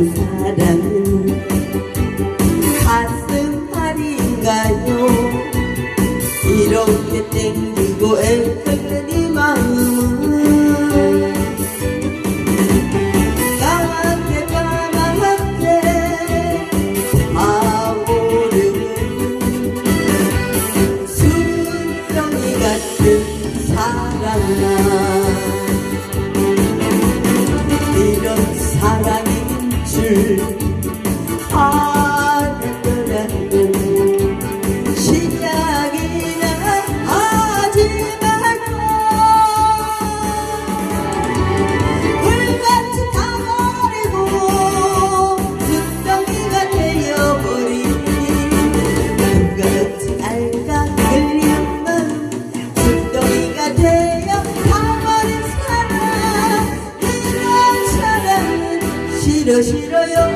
사랑은 가슴살인가요? 이렇게 땡기고 애태는 이 마음은 까맣게 까맣게 아오르는 순정이 같은 사랑아. day 싫어요.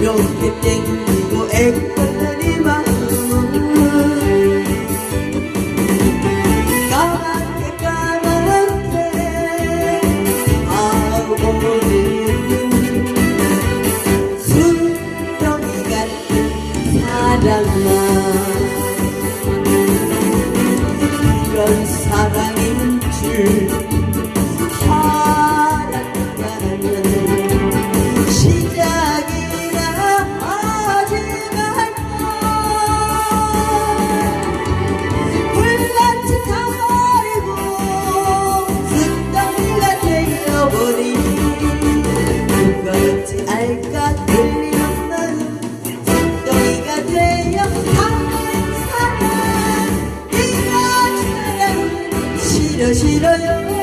이렇게 땡기고 애고 사랑아 이런 사랑인 줄 起了